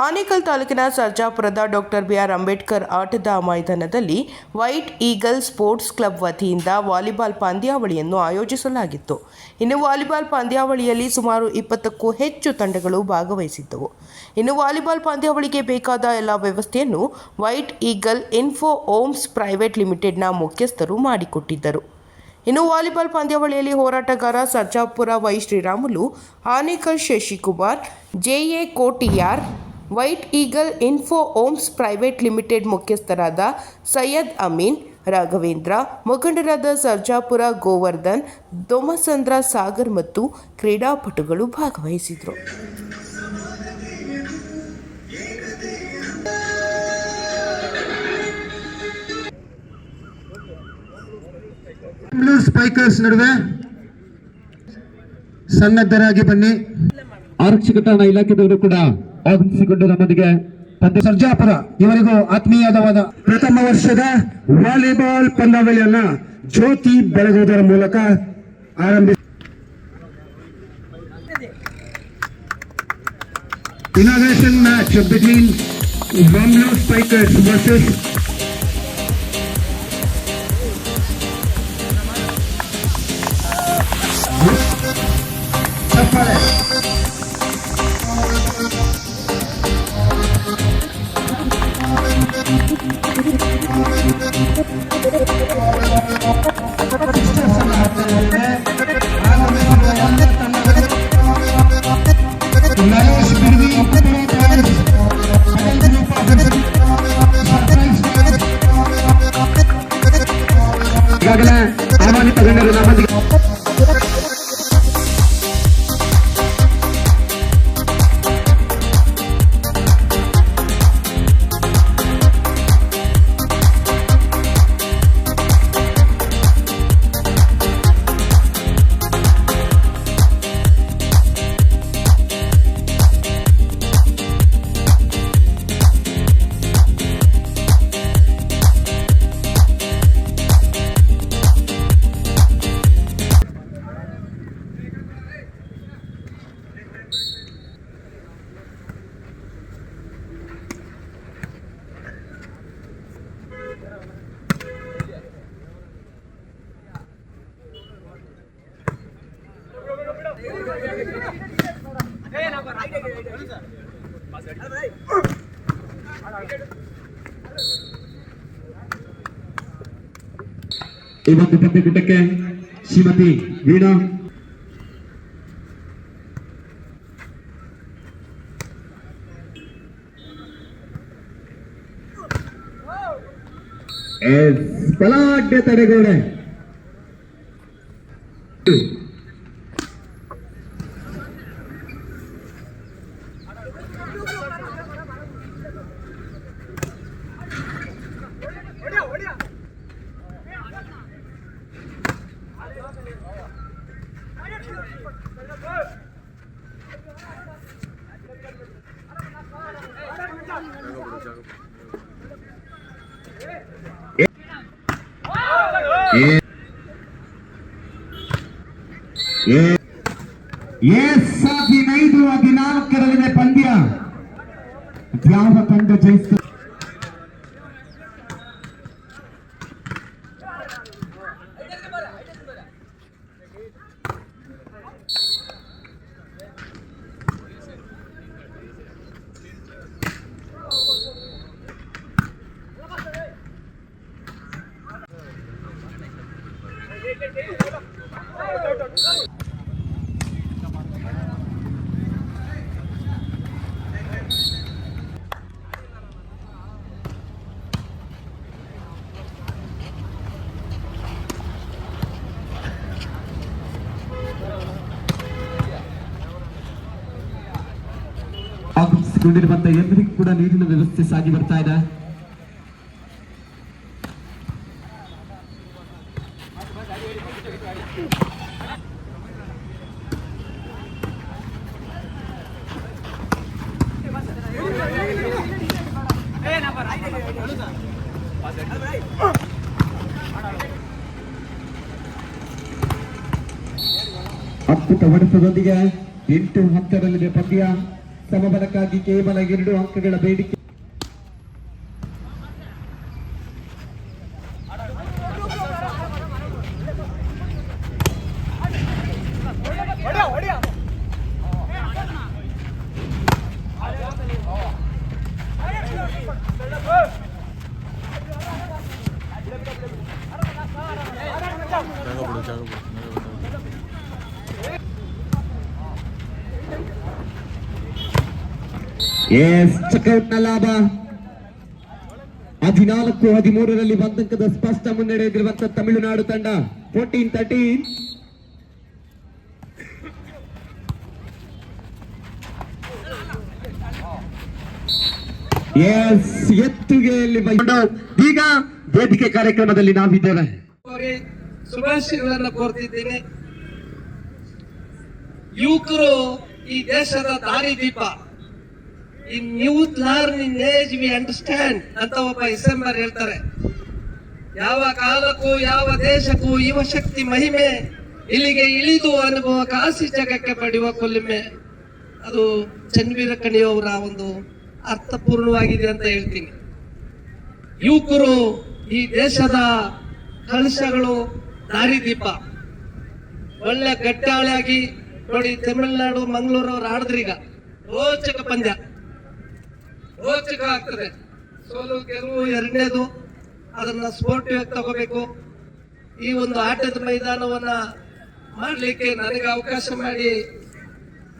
ಆನೇಕಲ್ ತಾಲೂಕಿನ ಸರ್ಜಾಪುರದ doctor B R Ambedkar ಆಟದ ಮೈದಾನದಲ್ಲಿ ವೈಟ್ ಈಗಲ್ ಸ್ಪೋರ್ಟ್ಸ್ ಕ್ಲಬ್ ವತಿಯಿಂದ ವಾಲಿಬಾಲ್ ಪಂದ್ಯಾವಳಿಯನ್ನು ಆಯೋಜಿಸಲಾಗಿತ್ತು. ಇನ್ನು ವಾಲಿಬಾಲ್ ಪಂದ್ಯಾವಳಿಯಲ್ಲಿ ಸುಮಾರು ಇಪ್ಪತ್ತಕ್ಕೂ ಹೆಚ್ಚು ತಂಡಗಳು ಭಾಗವಹಿಸಿದ್ದವು. ಇನ್ನು ವಾಲಿಬಾಲ್ ಪಂದ್ಯಾವಳಿಗೆ ಬೇಕಾದ ಎಲ್ಲ ವ್ಯವಸ್ಥೆಯನ್ನು White Eagle Info Oms Private ಲಿಮಿಟೆಡ್ನ ಮುಖ್ಯಸ್ಥರು ಮಾಡಿಕೊಟ್ಟಿದ್ದರು. ಇನ್ನು ವಾಲಿಬಾಲ್ ಪಂದ್ಯಾವಳಿಯಲ್ಲಿ ಹೋರಾಟಗಾರ Sarjapura Y Sriramulu, Anekal Shashikumar JA Kotiyar White Eagle Info Oms Private Limited ಮುಖ್ಯಸ್ಥರಾದ ಸೈಯದ್ ಅಮೀನ್ ರಾಘವೇಂದ್ರ ಮುಖಂಡರಾದ ಸರ್ಜಾಪುರ ಗೋವರ್ಧನ್ ದೊಮಸಂದ್ರ ಸಾಗರ್ ಮತ್ತು ಕ್ರೀಡಾಪಟುಗಳು ಭಾಗವಹಿಸಿದರು. ಸ್ಪೈಕರ್ಸ್ ನಡುವೆ ಸನ್ನದ್ಧರಾಗಿ ಬನ್ನಿ. ಆರಕ್ಷಕ ಠಾಣಾ ಇಲಾಖೆದವರು ಕೂಡ ಆಗಮಿಸಿಕೊಂಡು ನಮ್ಮೊಂದಿಗೆ ಸರ್ಜಾಪುರ, ಇವರಿಗೂ ಆತ್ಮೀಯವಾದ ಪ್ರಥಮ ವರ್ಷದ ವಾಲಿಬಾಲ್ ಪಂದ್ಯಾವಳಿಯನ್ನ ಜ್ಯೋತಿ ಬೆಳಗುವುದರ ಮೂಲಕ ಆರಂಭಿ inauguration match between spikers versus ಈ ಒಂದು ಪಂದ್ಯಕೂಟಕ್ಕೆ ಶ್ರೀಮತಿ ವೀಣಾ ಎಸ್, ಬಲಾಢ್ಯ ತಡೆಗೋಡೆ ಎಸ್ ಹದಿನೈದು ಹದಿನಾಲ್ಕರಲ್ಲಿದೆ ಪಂದ್ಯ ಯಾವ ತಂಡ ಜಯಿಸ್ತು ಆಗಮಿಸಿಕೊಂಡಿರುವಂತಹ ಎಲ್ಲರಿಗೂ ಕೂಡ ನೀರಿನ ವ್ಯವಸ್ಥೆ ಸಾಗಿ ಬರ್ತಾ ಇದೆ. ಅದ್ಭುತ ಹೊಡೆತದೊಂದಿಗೆ ಎಂಟು ಹತ್ತರಲ್ಲಿದೆ ಪಂದ್ಯ. ಸಮಬಲಕ್ಕಾಗಿ ಕೇವಲ ಎರಡು ಅಂಕಗಳ ಬೇಡಿಕೆ ಎಸ್ ಚೆಕ್ಔಟ್ನ ಲಾಭ. ಹದಿನಾಲ್ಕು ಹದಿಮೂರರಲ್ಲಿ ಬಂದಂಕದ ಸ್ಪಷ್ಟ ಮುನ್ನಡೆ ತಮಿಳುನಾಡು ತಂಡ. ಫೋರ್ಟೀನ್ ತರ್ಟೀನ್ ಎಸ್ ಎತ್ತುಗೆಯಲ್ಲಿ ಈಗ ವೇದಿಕೆ ಕಾರ್ಯಕ್ರಮದಲ್ಲಿ ನಾವಿದ್ದೇವೆ. ಶುಭಾಶಯಗಳನ್ನು ಕೋರ್ತಿದ್ದೇನೆ. ಯುವಕರು ಈ ದೇಶದ ದಾರಿದೀಪ in youth learn in age we understand ಅಂತ ಒಬ್ಬ ಇಸೆಂಬರ್ ಹೇಳ್ತಾರೆ. ಯಾವ ಕಾಲಕ್ಕೂ, ಯಾವ ದೇಶಕ್ಕೂ ಯುವ ಶಕ್ತಿ ಮಹಿಮೆ ಇಲ್ಲಿಗೆ ಇಳಿದು ಅನುಭವ ಕಾಸಿ ಜಗಕ್ಕೆ ಪಡೆಯುವ ಕೊಲ್ಲಿಮೆ. ಅದು ಚನ್ವೀರ ಕಣಿಯವರ ಒಂದು ಅರ್ಥಪೂರ್ಣವಾಗಿದೆ ಅಂತ ಹೇಳ್ತೀನಿ. ಯುವಕರು ಈ ದೇಶದ ಕಲಶಗಳು ದಾರಿದೀಪ. ಒಳ್ಳೆ ಗಟ್ಟಾಳಿಯಾಗಿ ನೋಡಿ ತಮಿಳುನಾಡು, ಮಂಗಳೂರು ಅವ್ರು ಆಡಿದ್ರೀಗ. ರೋಚಕ ಪಂದ್ಯ. ರೋಚಕ ಆಗ್ತದೆ ಸೋಲು ಗೆಲುವು ಎರಡನೇದು. ಅದನ್ನ ಸ್ಪೋರ್ಟಿವ್ ತಗೋಬೇಕು. ಈ ಒಂದು ಆಟದ ಮೈದಾನವನ್ನ ಮಾಡಲಿಕ್ಕೆ ನನಗೆ ಅವಕಾಶ ಮಾಡಿ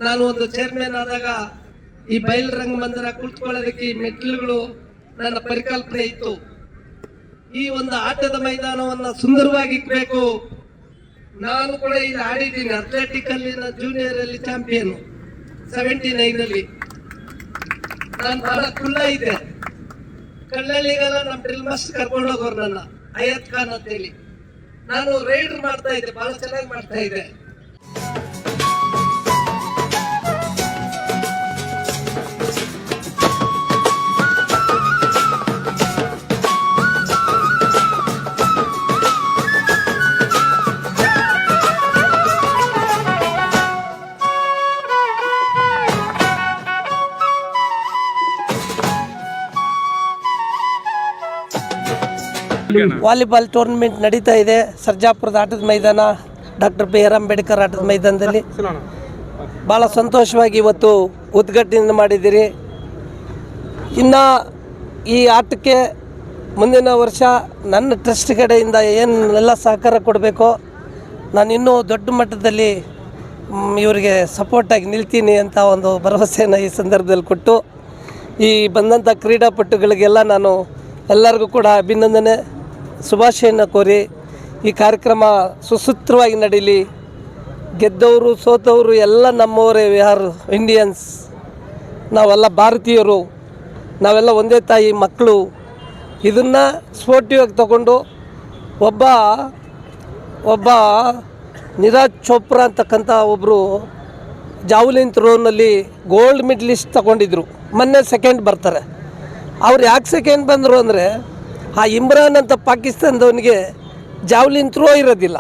ನಾನು ಒಂದು ಚೇರ್ಮನ್ ಆದಾಗ ಈ ಬಯಲು ರಂಗಮಂದಿರ ಕುಳಿತುಕೊಳ್ಳೋದಕ್ಕೆ ಈ ಮೆಟ್ಟಿಲುಗಳು ನನ್ನ ಪರಿಕಲ್ಪನೆ ಇತ್ತು. ಈ ಒಂದು ಆಟದ ಮೈದಾನವನ್ನ ಸುಂದರವಾಗಿ ಇಕ್ಬೇಕು ನಾನು ಕೂಡ ಇಲ್ಲಿ ಆಡಿದ್ದೀನಿ. ಅಥ್ಲೆಟಿಕ್ ಅಲ್ಲಿ ಜೂನಿಯರ್ ಅಲ್ಲಿ ಚಾಂಪಿಯನ್ ಸೆವೆಂಟಿ ನೈನ್ ಅಲ್ಲಿ. ನಾನು ಹೊಲ ಕುಲ್ಲ ಇದೆ. ಕಳ್ಳಳ್ಳಿಗೆಲ್ಲ ನಮ್ಮ ಡ್ರಿಲ್ ಮಾಸ್ಟರ್ ಕರ್ಕೊಂಡು ಹೋಗೋರು ನನ್ನ ಅಯತ್ ಖಾನ್ ಅಂತ ಹೇಳಿ. ನಾನು ರೈಡರ್ ಮಾಡ್ತಾ ಇದ್ದೆ ಬಹಳ ಚೆನ್ನಾಗಿ ಮಾಡ್ತಾ ಇದ್ದೆ. ವಾಲಿಬಾಲ್ ಟೂರ್ನಮೆಂಟ್ ನಡೀತಾ ಇದೆ. ಸರ್ಜಾಪುರದ ಆಟದ ಮೈದಾನ, ಡಾಕ್ಟರ್ ಬಿ ಆರ್ ಅಂಬೇಡ್ಕರ್ ಆಟದ ಮೈದಾನದಲ್ಲಿ. ಭಾಳ ಸಂತೋಷವಾಗಿ ಇವತ್ತು ಉದ್ಘಾಟನೆ ಮಾಡಿದ್ದೀರಿ. ಇನ್ನು ಈ ಆಟಕ್ಕೆ ಮುಂದಿನ ವರ್ಷ ನನ್ನ ಟ್ರಸ್ಟ್ ಕಡೆಯಿಂದ ಏನೆಲ್ಲ ಸಹಕಾರ ಕೊಡಬೇಕೋ, ನಾನು ಇನ್ನೂ ದೊಡ್ಡ ಮಟ್ಟದಲ್ಲಿ ಇವರಿಗೆ ಸಪೋರ್ಟಾಗಿ ನಿಲ್ತೀನಿ ಅಂತ ಒಂದು ಭರವಸೆಯನ್ನು ಈ ಸಂದರ್ಭದಲ್ಲಿ ಕೊಟ್ಟು, ಈ ಬಂದಂಥ ಕ್ರೀಡಾಪಟುಗಳಿಗೆಲ್ಲ ನಾನು ಎಲ್ಲರಿಗೂ ಕೂಡ ಅಭಿನಂದನೆ. ಶುಭಾಶಯನ ಕೋರಿ ಈ ಕಾರ್ಯಕ್ರಮ ಸುಸೂತ್ರವಾಗಿ ನಡೀಲಿ. ಗೆದ್ದವರು, ಸೋತವರು ಎಲ್ಲ ನಮ್ಮವರೇ ಆರ್ ಇಂಡಿಯನ್ಸ್ ನಾವೆಲ್ಲ ಭಾರತೀಯರು. ನಾವೆಲ್ಲ ಒಂದೇ ತಾಯಿ, ಮಕ್ಕಳು. ಇದನ್ನು ಸ್ಪೋರ್ಟಿವಾಗಿ ತಗೊಂಡು ಒಬ್ಬ ಒಬ್ಬ ನಿರಾಜ್ ಚೋಪ್ರಾ ಅಂತಕ್ಕಂಥ ಒಬ್ಬರು ಜಾವ್ಲಿನ್ ಥ್ರೋನಲ್ಲಿ ಗೋಲ್ಡ್ ಮೆಡ್ಲಿಸ್ಟ್ ತಗೊಂಡಿದ್ರು. ಮೊನ್ನೆ ಸೆಕೆಂಡ್ ಬರ್ತಾರೆ. ಅವ್ರು ಯಾಕೆ ಸೆಕೆಂಡ್ ಬಂದರು ಅಂದರೆ ಆ ಇಮ್ರಾನ್ ಅಂತ ಪಾಕಿಸ್ತಾನದವನಿಗೆ ಜಾವ್ಲಿನ್ ಥ್ರೋ ಇರೋದಿಲ್ಲ.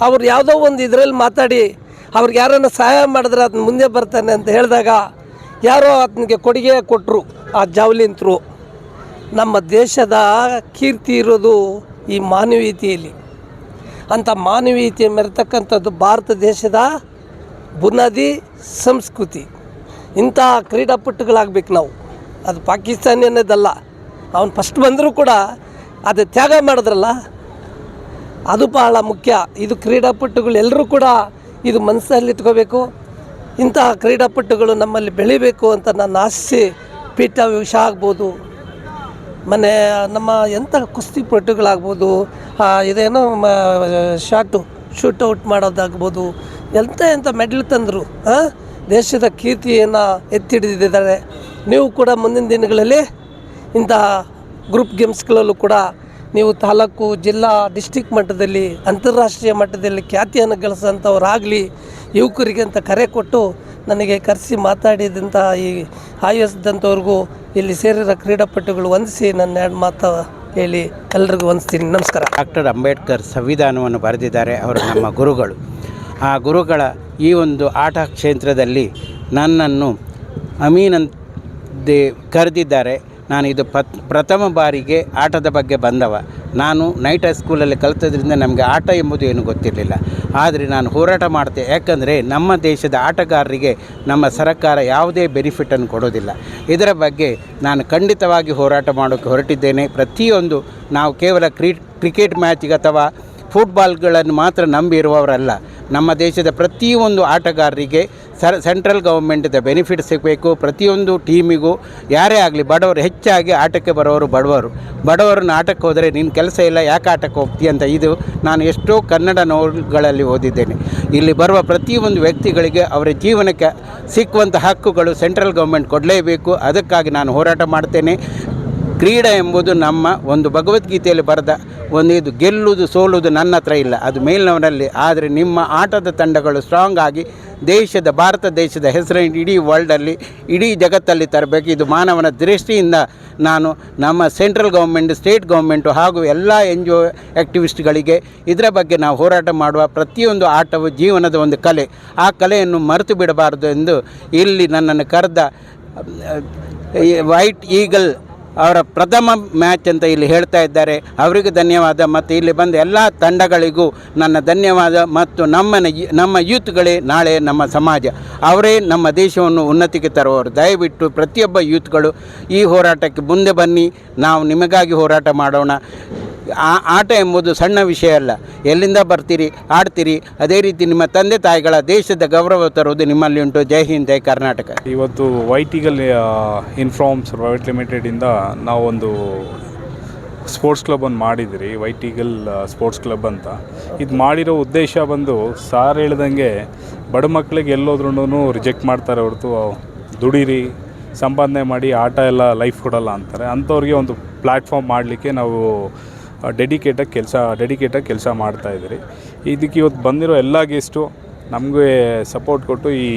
ಅವ್ರು ಯಾವುದೋ ಒಂದು ಇದರಲ್ಲಿ ಮಾತಾಡಿ ಅವ್ರಿಗೆ ಯಾರನ್ನ ಸಹಾಯ ಮಾಡಿದ್ರೆ ಅದನ್ನ ಮುಂದೆ ಬರ್ತಾನೆ ಅಂತ ಹೇಳಿದಾಗ ಯಾರೋ ಆತನಿಗೆ ಕೊಡುಗೆ ಕೊಟ್ಟರು ಆ ಜಾವ್ಲಿನ್ ಥ್ರೋ ನಮ್ಮ ದೇಶದ ಕೀರ್ತಿ ಇರೋದು ಈ ಮಾನವೀಯತೆಯಲ್ಲಿ. ಅಂಥ ಮಾನವೀಯತೆ ಮೆರೆತಕ್ಕಂಥದ್ದು ಭಾರತ ದೇಶದ ಬುನಾದಿ ಸಂಸ್ಕೃತಿ. ಇಂಥ ಕ್ರೀಡಾಪಟುಗಳಾಗಬೇಕು ನಾವು. ಅದು ಪಾಕಿಸ್ತಾನಿ ಅನ್ನೋದಲ್ಲ. ಅವನು ಫಸ್ಟ್ ಬಂದರೂ ಕೂಡ ಅದು ತ್ಯಾಗ ಮಾಡಿದ್ರಲ್ಲ, ಅದು ಬಹಳ ಮುಖ್ಯ. ಇದು ಕ್ರೀಡಾಪಟುಗಳು ಎಲ್ಲರೂ ಕೂಡ ಇದು ಮನಸ್ಸಲ್ಲಿ ಇಟ್ಕೋಬೇಕು. ಇಂತಹ ಕ್ರೀಡಾಪಟುಗಳು ನಮ್ಮಲ್ಲಿ ಬೆಳಿಬೇಕು ಅಂತ ನಾನು ಆಶಿಸಿ ಪೀಠ ವಿಷ ಆಗ್ಬೋದು. ಮನೆ, ನಮ್ಮ ಎಂಥ ಕುಸ್ತಿಪಟುಗಳಾಗ್ಬೋದು ಪಟುಗಳಾಗ್ಬೋದು ಇದೇನೋ ಶಾಟು ಶೂಟೌಟ್ ಮಾಡೋದಾಗ್ಬೋದು, ಎಂಥ ಎಂಥ ಮೆಡಲ್ ತಂದರು ದೇಶದ ಕೀರ್ತಿಯನ್ನು ಎತ್ತಿ ಹಿಡಿದಿದ್ದಾರೆ ನೀವು ಕೂಡ ಮುಂದಿನ ದಿನಗಳಲ್ಲಿ ಇಂತಹ ಗ್ರೂಪ್ ಗೇಮ್ಸ್ಗಳಲ್ಲೂ ಕೂಡ ನೀವು ತಾಲೂಕು ಜಿಲ್ಲಾ ಡಿಸ್ಟಿಕ್ ಮಟ್ಟದಲ್ಲಿ, ಅಂತಾರಾಷ್ಟ್ರೀಯ ಮಟ್ಟದಲ್ಲಿ ಖ್ಯಾತಿಯನ್ನು ಗಳಿಸೋಂಥವ್ರಾಗಲಿ ಯುವಕರಿಗೆ ಅಂತ ಕರೆ ಕೊಟ್ಟು ನನಗೆ ಕರೆಸಿ ಮಾತಾಡಿದಂಥ ಈ ಆಯೋಜಿಸಿದಂಥವ್ರಿಗೂ ಇಲ್ಲಿ ಸೇರಿರೋ ಕ್ರೀಡಾಪಟುಗಳು ವಂದಿಸಿ ನನ್ನ ಎರಡು ಮಾತು ಹೇಳಿ ಎಲ್ರಿಗೂ ವಂದಿಸ್ತೀನಿ. ನಮಸ್ಕಾರ. ಡಾಕ್ಟರ್ ಅಂಬೇಡ್ಕರ್ ಸಂವಿಧಾನವನ್ನು ಬರೆದಿದ್ದಾರೆ, ಅವರು ನಮ್ಮ ಗುರುಗಳು. ಆ ಗುರುಗಳ ಈ ಒಂದು ಆಟ ಕ್ಷೇತ್ರದಲ್ಲಿ ನನ್ನನ್ನು ಅಮೀನಂತೆ ಕರೆದಿದ್ದಾರೆ. ನಾನು ಇದು ಪತ್ ಪ್ರಥಮ ಬಾರಿಗೆ ಆಟದ ಬಗ್ಗೆ ಬಂದವ. ನಾನು ನೈಟ್ ಸ್ಕೂಲಲ್ಲಿ ಕಲಿತದ್ರಿಂದ ನಮಗೆ ಆಟ ಎಂಬುದು ಏನು ಗೊತ್ತಿರಲಿಲ್ಲ. ಆದರೆ ನಾನು ಹೋರಾಟ ಮಾಡ್ತೆ. ಯಾಕಂದರೆ ನಮ್ಮ ದೇಶದ ಆಟಗಾರರಿಗೆ ನಮ್ಮ ಸರ್ಕಾರ ಯಾವುದೇ ಬೆನಿಫಿಟನ್ನು ಕೊಡೋದಿಲ್ಲ ಇದರ ಬಗ್ಗೆ ನಾನು ಖಂಡಿತವಾಗಿ ಹೋರಾಟ ಮಾಡೋಕ್ಕೆ ಹೊರಟಿದ್ದೇನೆ. ಪ್ರತಿಯೊಂದು ನಾವು ಕೇವಲ ಕ್ರೀ ಕ್ರಿಕೆಟ್ ಮ್ಯಾಚಿಗೆ ಅಥವಾ ಫುಟ್ಬಾಲ್ಗಳನ್ನು ಮಾತ್ರ ನಂಬಿರುವವರಲ್ಲ ನಮ್ಮ ದೇಶದ ಪ್ರತಿಯೊಂದು ಆಟಗಾರರಿಗೆ ಸರ್ ಸೆಂಟ್ರಲ್ ಗೌರ್ಮೆಂಟಿಂದ ಬೆನಿಫಿಟ್ ಸಿಗಬೇಕು. ಪ್ರತಿಯೊಂದು ಟೀಮಿಗೂ ಯಾರೇ ಆಗಲಿ ಬಡವರು ಹೆಚ್ಚಾಗಿ ಆಟಕ್ಕೆ ಬರೋರು ಬಡವರು. ಬಡವರನ್ನು ಆಟಕ್ಕೆ ಹೋದರೆ ನಿನ್ನ ಕೆಲಸ ಇಲ್ಲ, ಯಾಕೆ ಆಟಕ್ಕೆ ಹೋಗ್ತೀಯ ಅಂತ ಇದು ನಾನು ಎಷ್ಟೋ ಕನ್ನಡ ನೋವುಗಳಲ್ಲಿ ಓದಿದ್ದೇನೆ. ಇಲ್ಲಿ ಬರುವ ಪ್ರತಿಯೊಂದು ವ್ಯಕ್ತಿಗಳಿಗೆ ಅವರ ಜೀವನಕ್ಕೆ ಸಿಕ್ಕುವಂಥ ಹಕ್ಕುಗಳು ಸೆಂಟ್ರಲ್ ಗೌರ್ಮೆಂಟ್ ಕೊಡಲೇಬೇಕು. ಅದಕ್ಕಾಗಿ ನಾನು ಹೋರಾಟ ಮಾಡ್ತೇನೆ. ಕ್ರೀಡೆ ಎಂಬುದು ನಮ್ಮ ಒಂದು ಭಗವದ್ಗೀತೆಯಲ್ಲಿ ಬರೆದ ಒಂದು ಇದು ಗೆಲ್ಲುವುದು ಸೋಲುವುದು ನನ್ನ ಹತ್ರ ಇಲ್ಲ. ಅದು ಮೇಲಿನವರಲ್ಲಿ, ಆದರೆ ನಿಮ್ಮ ಆಟದ ತಂಡಗಳು ಸ್ಟ್ರಾಂಗ್ ಆಗಿ ದೇಶದ, ಭಾರತ ದೇಶದ ಹೆಸರನ್ನು ಇಡೀ ವರ್ಲ್ಡಲ್ಲಿ ಇಡೀ ಜಗತ್ತಲ್ಲಿ ತರಬೇಕು. ಇದು ಮಾನವನ ದೃಷ್ಟಿಯಿಂದ ನಾನು ನಮ್ಮ ಸೆಂಟ್ರಲ್ ಗೌರ್ಮೆಂಟ್ ಸ್ಟೇಟ್ ಗೌರ್ಮೆಂಟು ಹಾಗೂ ಎಲ್ಲ ಎನ್ ಜಿ ಒ ಆ್ಯಕ್ಟಿವಿಸ್ಟ್ಗಳಿಗೆ ಇದರ ಬಗ್ಗೆ ನಾವು ಹೋರಾಟ ಮಾಡುವ ಪ್ರತಿಯೊಂದು ಆಟವು ಜೀವನದ ಒಂದು ಕಲೆ. ಆ ಕಲೆಯನ್ನು ಮರೆತು ಬಿಡಬಾರದು ಎಂದು ಇಲ್ಲಿ ನನ್ನನ್ನು ಕರೆದ ವೈಟ್ ಈಗಲ್ ಅವರ ಪ್ರಥಮ ಮ್ಯಾಚ್ ಅಂತ ಇಲ್ಲಿ ಹೇಳ್ತಾ ಇದ್ದಾರೆ. ಅವರಿಗೂ ಧನ್ಯವಾದ. ಮತ್ತು ಇಲ್ಲಿ ಬಂದ ಎಲ್ಲ ತಂಡಗಳಿಗೂ ನನ್ನ ಧನ್ಯವಾದ. ಮತ್ತು ನಮ್ಮನ ನಮ್ಮ ಯೂತ್ಗಳೇ ನಾಳೆ ನಮ್ಮ ಸಮಾಜ. ಅವರೇ ನಮ್ಮ ದೇಶವನ್ನು ಉನ್ನತಿಗೆ ತರುವವರು. ದಯವಿಟ್ಟು ಪ್ರತಿಯೊಬ್ಬ ಯೂತ್ಗಳು ಈ ಹೋರಾಟಕ್ಕೆ ಮುಂದೆ ಬನ್ನಿ. ನಾವು ನಿಮಗಾಗಿ ಹೋರಾಟ ಮಾಡೋಣ. ಆಟ ಎಂಬುದು ಸಣ್ಣ ವಿಷಯ ಅಲ್ಲ. ಎಲ್ಲಿಂದ ಬರ್ತೀರಿ, ಆಡ್ತೀರಿ, ಅದೇ ರೀತಿ ನಿಮ್ಮ ತಂದೆ ತಾಯಿಗಳ ದೇಶದ ಗೌರವ ತರುವುದು ನಿಮ್ಮಲ್ಲಿ ಉಂಟು. ಜೈ ಹಿಂದ್, ಜೈ ಕರ್ನಾಟಕ. ಇವತ್ತು ವೈಟಿಗಲ್ ಇನ್ಫಾರ್ಮ್ಸ್ ಪ್ರೈವೇಟ್ ಲಿಮಿಟೆಡಿಂದ ನಾವೊಂದು ಸ್ಪೋರ್ಟ್ಸ್ ಕ್ಲಬ್ ಒಂದು ಮಾಡಿದಿರಿ, ವೈಟಿಗಲ್ ಸ್ಪೋರ್ಟ್ಸ್ ಕ್ಲಬ್ ಅಂತ. ಇದು ಮಾಡಿರೋ ಉದ್ದೇಶ ಬಂದು ಸಾರ್ ಹೇಳ್ದಂಗೆ ಬಡ ಮಕ್ಕಳಿಗೆ ಎಲ್ಲೋದ್ರೂ ರಿಜೆಕ್ಟ್ ಮಾಡ್ತಾರೆ ಹೊರತು ದುಡೀರಿ, ಸಂಪಾದನೆ ಮಾಡಿ ಆಟ ಎಲ್ಲ ಲೈಫ್ ಕೊಡಲ್ಲ ಅಂತಾರೆ. ಅಂಥವ್ರಿಗೆ ಒಂದು ಪ್ಲ್ಯಾಟ್ಫಾರ್ಮ್ ಮಾಡಲಿಕ್ಕೆ ನಾವು ಡೆಡಿಕೇಟಾಗಿ ಕೆಲಸ ಡೆಡಿಕೇಟಾಗಿ ಕೆಲಸ ಮಾಡ್ತಾಯಿದ್ದೀರಿ ಇದಕ್ಕೆ ಇವತ್ತು ಬಂದಿರೋ ಎಲ್ಲ ಗೆಸ್ಟು ನಮಗೆ ಸಪೋರ್ಟ್ ಕೊಟ್ಟು ಈ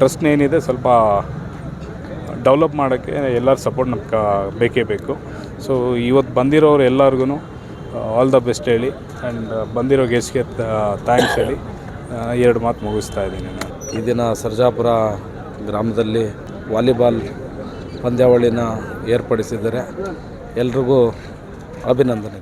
ಟ್ರಸ್ಟ್ನ ಏನಿದೆ ಸ್ವಲ್ಪ ಡೆವಲಪ್ ಮಾಡೋಕ್ಕೆ ಎಲ್ಲರ ಸಪೋರ್ಟ್ ನಮ್ಗೆ ಬೇಕೇ ಬೇಕು. ಸೊ ಇವತ್ತು ಬಂದಿರೋರು ಎಲ್ಲರಿಗೂ ಆಲ್ ದ ಬೆಸ್ಟ್ ಹೇಳಿ. ಆ್ಯಂಡ್ ಬಂದಿರೋ ಗೆಸ್ಟ್ಗೆ ಥ್ಯಾಂಕ್ಸ್ ಹೇಳಿ. ಎರಡು ಮಾತು ಮುಗಿಸ್ತಾ ಇದ್ದೀನಿ ನಾನು. ಈ ದಿನ ಸರ್ಜಾಪುರ ಗ್ರಾಮದಲ್ಲಿ ವಾಲಿಬಾಲ್ ಪಂದ್ಯಾವಳಿನ ಏರ್ಪಡಿಸಿದ್ದಾರೆ. ಎಲ್ರಿಗೂ অভিনন্দন